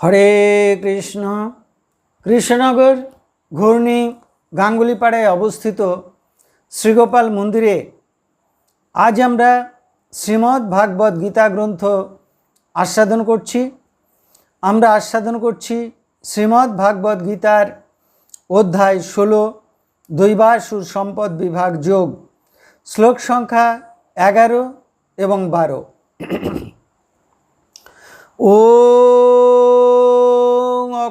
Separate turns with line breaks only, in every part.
হরে কৃষ্ণ। কৃষ্ণনগর ঘূর্ণি গাঙ্গুলিপাড়ায় অবস্থিত শ্রীগোপাল মন্দিরে আজ আমরা শ্রীমদ্ ভাগবত গীতা গ্রন্থ আস্বাদন করছি। আমরা আস্বাদন করছি শ্রীমদ্ ভাগবত গীতার অধ্যায় ষোলো দৈবাসুর সম্পদ বিভাগ যোগ, শ্লোক সংখ্যা এগারো এবং বারো। ॐ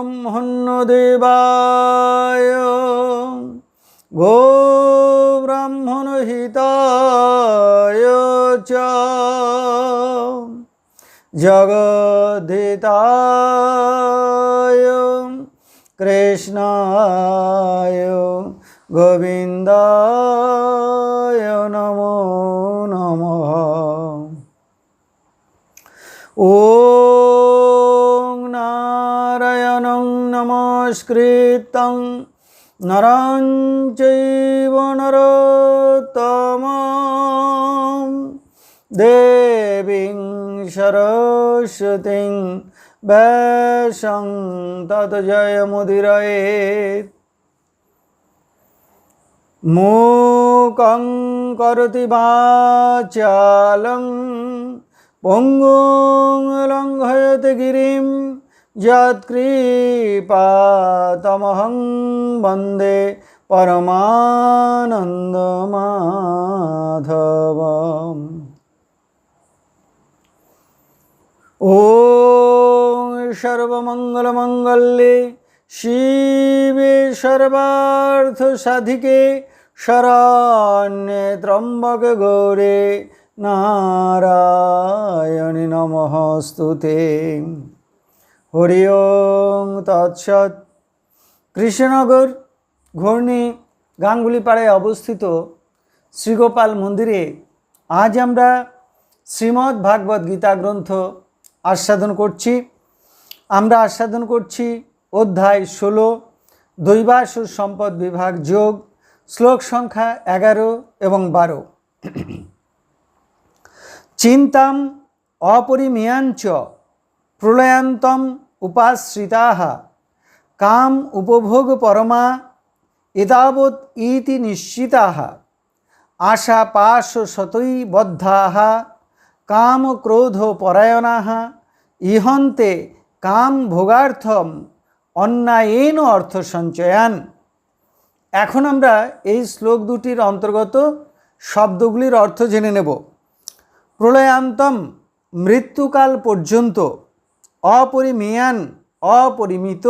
ব্রহ্মণ্যদেবায়। গো ব্রাহ্মণহিতায় চ। জগদ্ধিতায় কৃষ্ণায় গোবিন্দায় নমো নমঃ। ও नमस्कृतं नरं चैव नरोत्तमं देवीं सरस्वतीं वैशं तद्जयमुदिरयेत् मूकं करोति वाचालं পঙ্গুং লঙ্ঘয়তে গিরিম যৎকৃপাতমহং বন্দে পরমানন্দমাধব ও সর্বমঙ্গলমঙ্গলে শিবে সর্বার্থ সাধিকে শরণ্যে ত্রম্বক গৌরে নারায়ণী নমস্তুতে হরি ওং তৎসৎ। কৃষ্ণনগর ঘূর্ণি গাঙ্গুলিপাড়ায় অবস্থিত শ্রীগোপাল মন্দিরে আজ আমরা শ্রীমদ্ ভাগবত গীতা গ্রন্থ আস্বাদন করছি। আমরা আস্বাদন করছি অধ্যায় ষোলো, দৈবাসুর সম্পদ বিভাগ যোগ, শ্লোক সংখ্যা এগারো এবং বারো। চিন্তাম অপরিমেয়াঞ্চ প্রলয়ান্তম উপাশ্রিতা কাম উপভোগ পরমা এতাবৎ ইতি নিশ্চিতা আশা পাশ শতৈ বদ্ধা কাম ক্রোধ পরায়ণা ইহন্তে কাম ভোগার্থম অন্যায়েন অর্থ সঞ্চয়ান। এখন আমরা এই শ্লোক দুটির অন্তর্গত শব্দগুলির অর্থ জেনে নেব। প্রলয়ান্তম মৃত্যুকাল পর্যন্ত অপরিমেয়ান, অপরিমিত।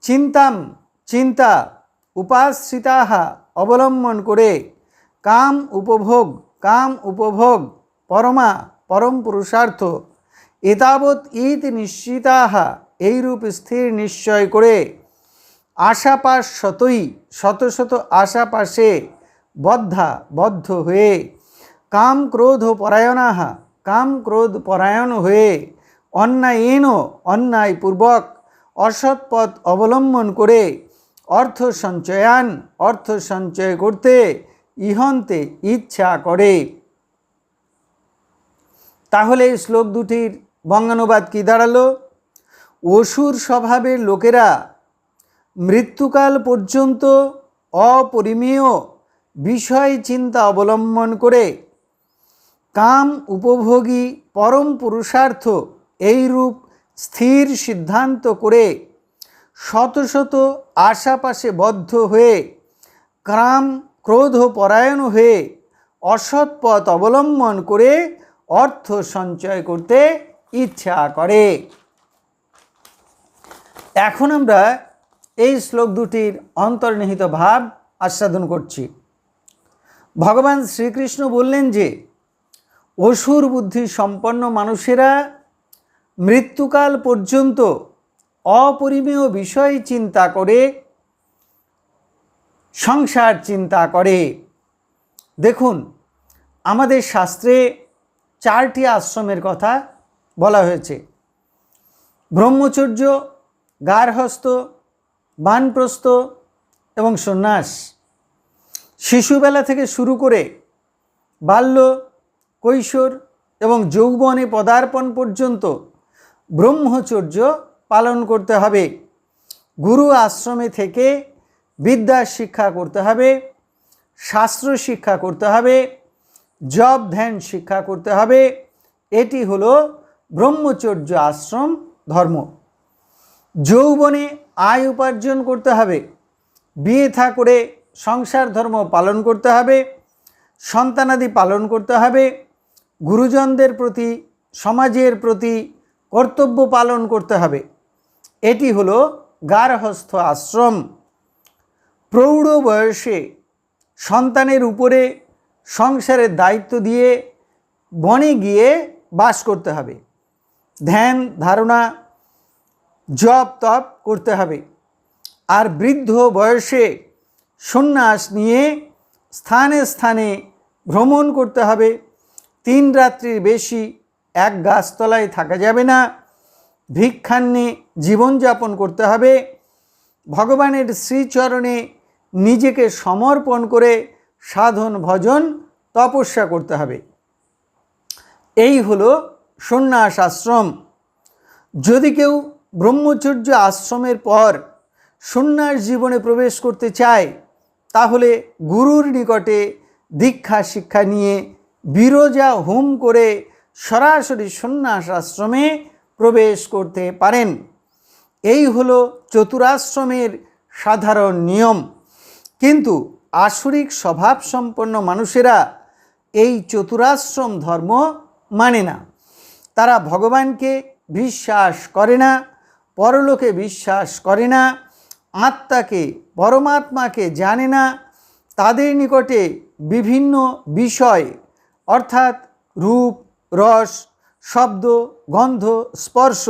চিন্তাম, চিন্তা, উপাশ্রিতাহা অবলম্বন করে। কাম উপভোগ কাম উপভোগ, পরমা, পরম পুরুষার্থ। এতাবৎ ঈদ নিশ্চিতাহা, এইরূপ স্থির নিশ্চয় করে। আশাপাশ শতই শত শত আশাপাশে বদ্ধা, বদ্ধ হয়ে। কাম ক্রোধ পরায়ণাহা, কাম ক্রোধ পরায়ণ হয়ে। অন্যায়েন অন্যায়পূর্বক অসৎ পথ অবলম্বন করে অর্থ সঞ্চয়ান, অর্থ সঞ্চয় করতে ইহন্তে ইচ্ছা করে। তাহলে শ্লোক দুটির বঙ্গানুবাদ কী দাঁড়াল? অসুর স্বভাবের লোকেরা মৃত্যুকাল পর্যন্ত অপরিমেয় বিষয় চিন্তা অবলম্বন করে কাম উপভোগী পরম পুরুষার্থ এইরূপ স্থির সিদ্ধান্ত করে শত শত আশাপাশে বদ্ধ হয়ে ক্রাম ক্রোধ পরায়ণ হয়ে অসৎ পথ অবলম্বন করে অর্থ সঞ্চয় করতে ইচ্ছা করে। এখন আমরা এই শ্লোক দুটির অন্তর্নিহিত ভাব আস্বাদন করছি। ভগবান শ্রীকৃষ্ণ বললেন যে, অসুর বুদ্ধি সম্পন্ন মানুষেরা মৃত্যুকাল পর্যন্ত অপরিমেয় বিষয় চিন্তা করে, সংসার চিন্তা করে। দেখুন, আমাদের শাস্ত্রে চারটি আশ্রমের কথা বলা হয়েছে। ব্রহ্মচর্য, গার্হস্থ, বানপ্রস্থ এবং সন্ন্যাস। শিশুবেলা থেকে শুরু করে বাল্য, কৈশোর এবং যৌবনে পদার্পণ পর্যন্ত ব্রহ্মচর্য পালন করতে হবে। গুরু আশ্রমে থেকে বিদ্যা শিক্ষা করতে হবে, শাস্ত্র শিক্ষা করতে হবে জব ধ্যান শিক্ষা করতে হবে। এটি হলো ব্রহ্মচর্য আশ্রম ধর্ম। যৌবনে আয় উপার্জন করতে হবে, বিয়ে থা করে সংসার ধর্ম পালন করতে হবে, সন্তানাদি পালন করতে হবে, গুরুজনদের প্রতি, সমাজের প্রতি কর্তব্য পালন করতে হবে। এটি হলো গার্হস্থ আশ্রম। প্রৌঢ় বয়সে সন্তানের উপরে সংসারের দায়িত্ব দিয়ে বনে গিয়ে বাস করতে হবে। ধ্যান, ধারণা, জপ, তপ করতে হবে। আর বৃদ্ধ বয়সে সন্ন্যাস নিয়ে স্থানে স্থানে ভ্রমণ করতে হবে। তিন রাত্রির বেশি এক গাছতলায় থাকা যাবে না। ভিক্ষান্নে জীবনযাপন করতে হবে। ভগবানের শ্রীচরণে নিজেকে সমর্পণ করে সাধন, ভজন, তপস্যা করতে হবে। এই হলো সন্ন্যাস আশ্রম। যদি কেউ ব্রহ্মচর্য আশ্রমের পর সন্ন্যাস জীবনে প্রবেশ করতে চায়, তাহলে গুরুর নিকটে দীক্ষা শিক্ষা নিয়ে বিরজা হোম করে সরাসরি সন্ন্যাস আশ্রমে প্রবেশ করতে পারেন। এই হলো চতুরাশ্রমের সাধারণ নিয়ম। কিন্তু আসরিক স্বভাব সম্পন্ন মানুষেরা এই চতুরাশ্রম ধর্ম মানে না। তারা ভগবানকে বিশ্বাস করে না, পরলোকে বিশ্বাস করে না, আত্মাকে, পরমাত্মাকে জানে না। তাদের নিকটে বিভিন্ন বিষয়, অর্থাৎ রূপ রস, শব্দ, গন্ধ, স্পর্শ,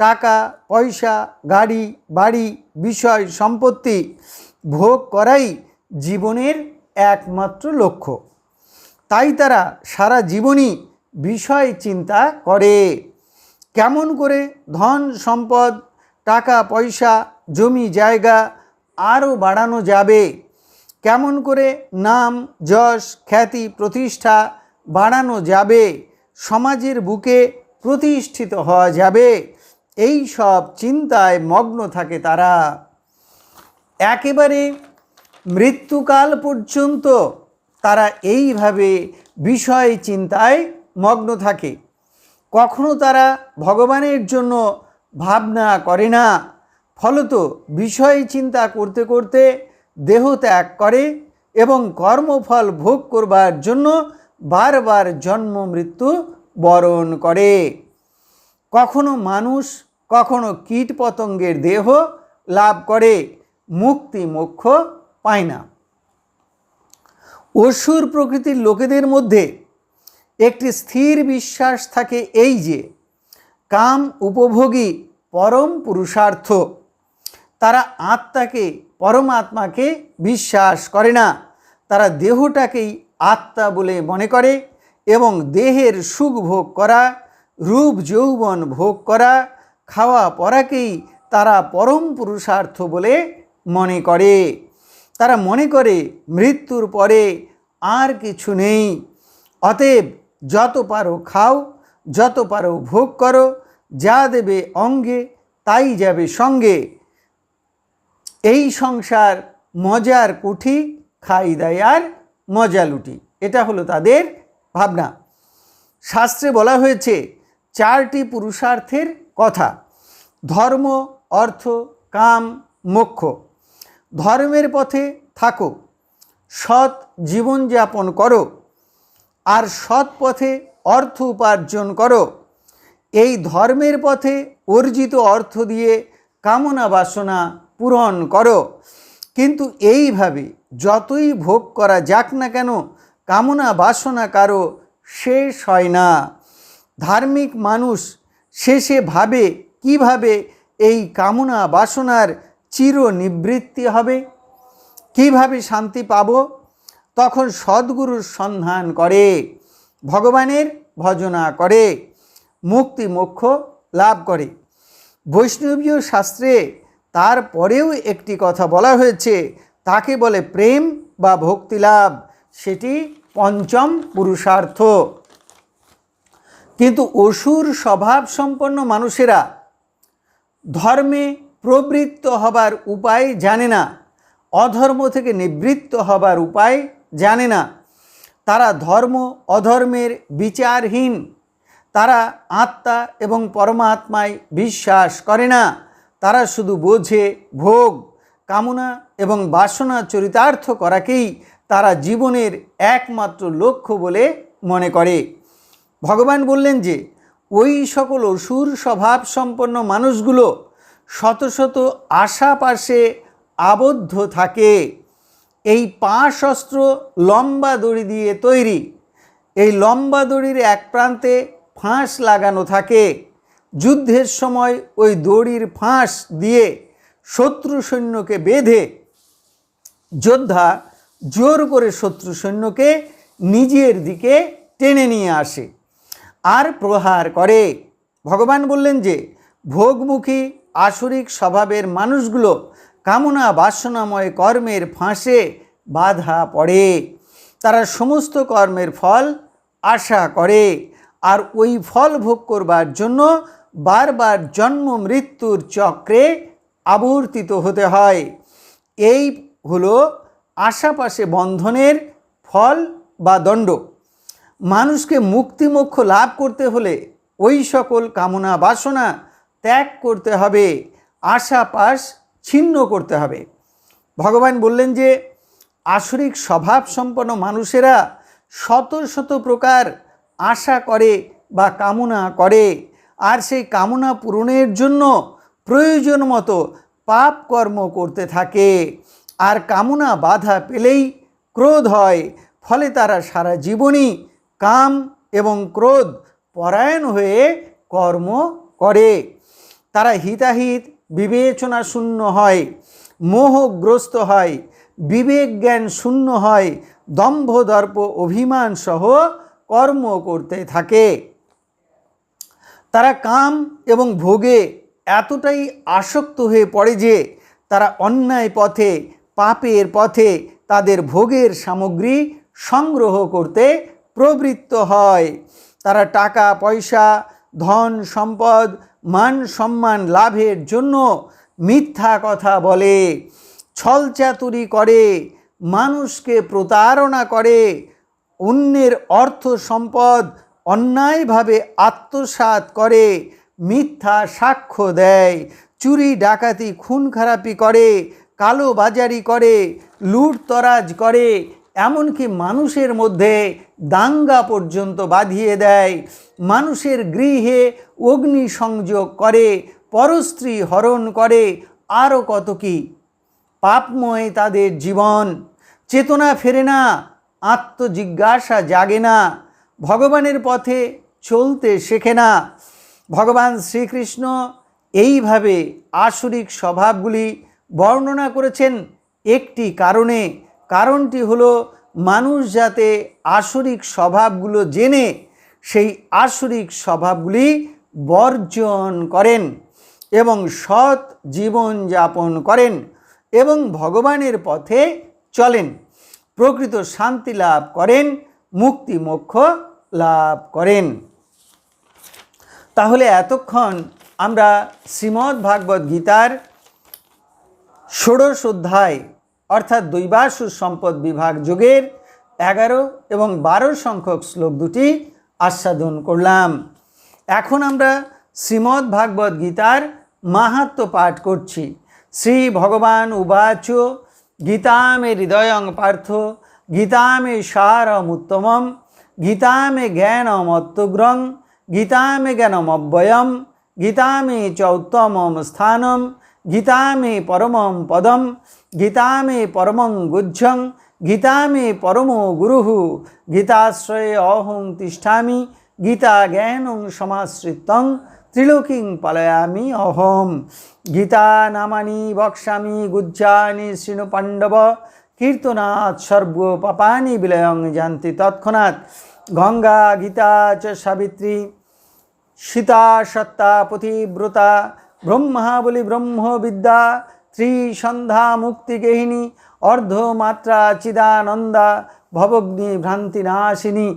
টাকা, পয়সা, গাড়ি, বাড়ি, বিষয়, সম্পত্তি ভোগ করাই জীবনের একমাত্র লক্ষ্য। তাই তারা সারা জীবনই বিষয় চিন্তা করে। কেমন করে ধন, সম্পদ, টাকা, পয়সা, জমি, জায়গা আরও বাড়ানো যাবে? কেমন করে নাম, যশ, খ্যাতি, প্রতিষ্ঠা বাড়ানো যাবে? সমাজের বুকে প্রতিষ্ঠিত হওয়া যাবে। এই সব চিন্তায় মগ্ন থাকে তারা। একেবারে মৃত্যুকাল পর্যন্ত তারা এইভাবে বিষয় চিন্তায় মগ্ন থাকে। কখনো তারা ভগবানের জন্য ভাবনা করে না। ফলত বিষয় চিন্তা করতে করতে দেহ ত্যাগ করে এবং কর্মফল ভোগ করবার জন্য বারবার জন্ম, মৃত্যু বরণ করে। কখনো মানুষ, কখনো কীট পতঙ্গের দেহ লাভ করে, মুক্তি মোক্ষ পায় না। অসুর প্রকৃতির লোকেদের মধ্যে একটি স্থির বিশ্বাস থাকে এই যে, কাম উপভোগী পরম পুরুষার্থ। তারা আত্মাকে, পরমাত্মাকে বিশ্বাস করে না। তারা দেহটাকেই আত্মা বলে মনে করে এবং দেহের সুখ ভোগ করা, রূপ যৌবন ভোগ করা, খাওয়া পরাকেই তারা পরম পুরুষার্থ বলে মনে করে। তারা মনে করে মৃত্যুর পরে আর কিছু নেই। অতএব যত পারো খাও, যত পারো ভোগ করো, যা দেবে অঙ্গে, তাই যাবে সঙ্গে। এই সংসার মজার কুঠি, খাই দেয় আর মজা লুটি। এটা হলো তাদের ভাবনা। শাস্ত্রে বলা হয়েছে, চারটি পুরুষার্থের কথা, ধর্ম, অর্থ, কাম, মোক্ষ। ধর্মের পথে থাকো, সৎ জীবনযাপন করো, আর সৎ পথে অর্থ উপার্জন করো। এই ধর্মের পথে অর্জিত অর্থ দিয়ে কামনা বাসনা পূরণ করো। কিন্তু এইভাবে যতই ভোগ করা যাক না কেন, কামনা বাসনা কারও শেষ হয় না। ধার্মিক মানুষ শেষে ভাবে কীভাবে এই কামনা বাসনার চির নিবৃত্তি হবে? কীভাবে শান্তি পাব? তখন সদ্গুরুর সন্ধান করে, ভগবানের ভজনা করে, মুক্তি মোক্ষ লাভ করে। বৈষ্ণবীয় শাস্ত্রে তারপরেও একটি কথা বলা হয়েছে তাকে বলে প্রেম বা ভক্তিলাভ সেটি পঞ্চম পুরুষার্থ। কিন্তু অসুর স্বভাব সম্পন্ন মানুষেরা ধর্মে প্রবৃত্ত হবার উপায় জানে না, অধর্ম থেকে নিবৃত্ত হবার উপায় জানে না। তারা ধর্ম অধর্মের বিচারহীন, তারা আত্মা এবং পরমাত্মায় বিশ্বাস করে না, তারা শুধু বোঝে ভোগ, কামনা এবং বাসনা চরিতার্থ করাকেই তারা জীবনের একমাত্র লক্ষ্য বলে মনে করে। ভগবান বললেন যে, ওই সকল অসুর স্বভাব সম্পন্ন মানুষগুলো শত শত আশাপাশে আবদ্ধ থাকে। এই পাশ অস্ত্র লম্বা দড়ি দিয়ে তৈরি। এই লম্বা দড়ির এক প্রান্তে ফাঁস লাগানো থাকে। যুদ্ধের সময় ওই দড়ির ফাঁস দিয়ে শত্রু সৈন্যকে বেঁধে যোদ্ধা জোর করে শত্রু সৈন্যকে নিজের দিকে টেনে নিয়ে আসে। আর প্রহার করে। ভগবান বললেন যে, ভোগমুখী আসরিক স্বভাবের মানুষগুলো কামনা বাসনাময় কর্মের ফাঁসে বাধা পড়ে। তারা সমস্ত কর্মের ফল আশা করে। আর ওই ফল ভোগ করবার জন্য বারবার জন্ম মৃত্যুর চক্রে আবর্তিত হতে হয়। এই হলো আশাপাশে বন্ধনের ফল বা দণ্ড। মানুষকে মুক্তিমোক্ষ লাভ করতে হলে ওই সকল কামনা বাসনা ত্যাগ করতে হবে আশা পাশ ছিন্ন করতে হবে। ভগবান বললেন যে, আসরিক স্বভাব সম্পন্ন মানুষেরা শত শত প্রকার আশা করে বা কামনা করে, আর সেই কামনা পূরণের জন্য প্রয়োজন মতো পাপ কর্ম করতে থাকে। আর কামনা বাধা পেলেই ক্রোধ হয়, ফলে তারা সারা জীবনই কাম এবং ক্রোধ পরায়ণ হয়ে কর্ম করে। তারা হিতাহিত বিবেচনা শূন্য হয়, মোহগ্রস্ত হয় বিবেক জ্ঞান শূন্য হয় দম্ভ দর্প অভিমান সহ কর্ম করতে থাকে। তারা কাম এবং ভোগে এতটাই আসক্ত হয়ে পড়ে যে তারা অন্যায় পথে পাপের পথে তাদের ভোগের সামগ্রী সংগ্রহ করতে প্রবৃত্ত হয়। তারা টাকা, পয়সা, ধন, সম্পদ, মান সম্মান লাভের জন্য মিথ্যা কথা বলে ছলচাতুরি করে, মানুষকে প্রতারণা করে, অন্যের অর্থ সম্পদ অন্যায়ভাবে আত্মসাৎ করে, মিথ্যা সাক্ষ্য দেয়, চুরি, ডাকাতি, খুন, খারাপি করে কালো বাজারি করে লুটতরাজ করে, এমনকি মানুষের মধ্যে দাঙ্গা পর্যন্ত বাঁধিয়ে দেয়। মানুষের গৃহে অগ্নি সংযোগ করে, পরস্ত্রী হরণ করে আরও কত কি? পাপময় তাদের জীবন। চেতনা ফেরে না, আত্মজিজ্ঞাসা জাগে না, ভগবানের পথে চলতে শেখে না। ভগবান শ্রীকৃষ্ণ, এইভাবে আসরিক স্বভাবগুলি বর্ণনা করেছেন একটি কারণে। কারণটি হলো, মানুষ যাতে আসরিক স্বভাবগুলো জেনে, সেই আসরিক স্বভাবগুলি বর্জন করেন এবং সৎ জীবন যাপন করেন এবং ভগবানের পথে চলেন। প্রকৃত শান্তি লাভ করেন, মুক্তি মোক্ষ লাভ করেন। তাহলে এতক্ষণ আমরা শ্রীমদ্ ভাগবত গীতার ষোড়শ অধ্যায়, অর্থাৎ দৈবাসু সম্পদ বিভাগ যুগের এগারো এবং বারো সংখ্যক শ্লোক দুটি আস্বাদন করলাম। এখন আমরা শ্রীমদ্ ভাগবত গীতার মাহাত্ম পাঠ করছি। শ্রী ভগবান উবাচ গীতা মে হৃদয়ং পার্থ গীতা মে সারমুত্তমম গীতা মে জ্ঞানমত্তগ্রং গীতা মে জ্ঞানমব্যয়ম গীতা মে চ উত্তমম স্থানম গীতা মে পরমম পদম গীতা মে পরমং গুজ্জং গীতা মে পরমো গুরু গীতাশ্রয়ে অহং তিষ্ঠামি গীতা জ্ঞানং সমাশ্রিতং ত্রিলোকিং পালয়ামি অহম। গীতা নামানি বক্সামি, গুজ্জানি শৃণু পাণ্ডব কীর্তনাথ সর্ব পাপানি বিলয়ং জানতি তৎক্ষণাৎ। গঙ্গা গীতা চ সাবিত্রী, সীতা সত্তা পতিব্রতা ব্রহ্মা বলি ব্রহ্মবিদ্যা ত্রিসন্ধ্যা মুক্তিগেহিনী অর্ধমাত্রা চিদানন্দা, ভবগ্নি ভ্রান্তিনাশিনী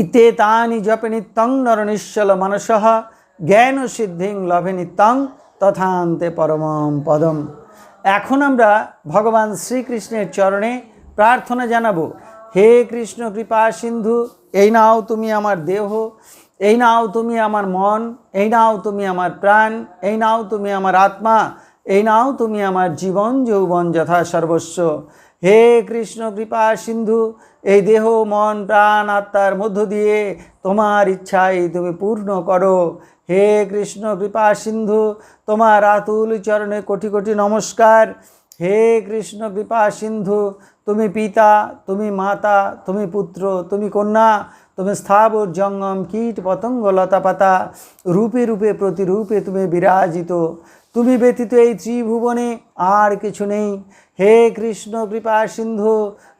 ইতে তানি জপে নিত্যং নর নিশ্চল মনস, জ্ঞান সিদ্ধিং লভে নিত্যং তথান্তে পরমম পদম। এখন আমরা ভগবান শ্রীকৃষ্ণের চরণে প্রার্থনা জানাব, হে কৃষ্ণ কৃপা সিন্ধু, এই নাও তুমি আমার দেহ এই নাও তুমি আমার মন, এই নাও তুমি আমার প্রাণ, এই নাও তুমি আমার আত্মা, এই নাও তুমি আমার জীবন, যৌবন যথা সর্বস্ব। হে কৃষ্ণ কৃপা সিন্ধু, এই দেহ, মন, প্রাণ, আত্মার মধ্য দিয়ে তোমার ইচ্ছাই তুমি পূর্ণ করো। হে কৃষ্ণ কৃপা সিন্ধু, তোমার আতুল চরণে কোটি কোটি নমস্কার। হে কৃষ্ণ কৃপা সিন্ধু, তুমি পিতা, তুমি মাতা, তুমি পুত্র, তুমি কন্যা তুমি স্থাবর জঙ্গম কীট পতঙ্গ লতা পাতা, রূপে রূপে প্রতিরূপে তুমি বিরাজিত। তুমি ব্যতীত এই ত্রিভুবনে আর কিছু নেই। হে কৃষ্ণ, কৃপা সিন্ধু,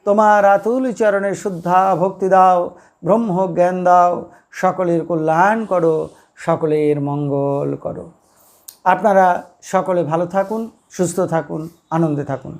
তোমার আতুল চরণে শুদ্ধা ভক্তি দাও, ব্রহ্ম জ্ঞান দাও, সকলের কল্যাণ করো, সকলের মঙ্গল করো। আপনারা সকলে ভালো থাকুন, সুস্থ থাকুন, আনন্দে থাকুন।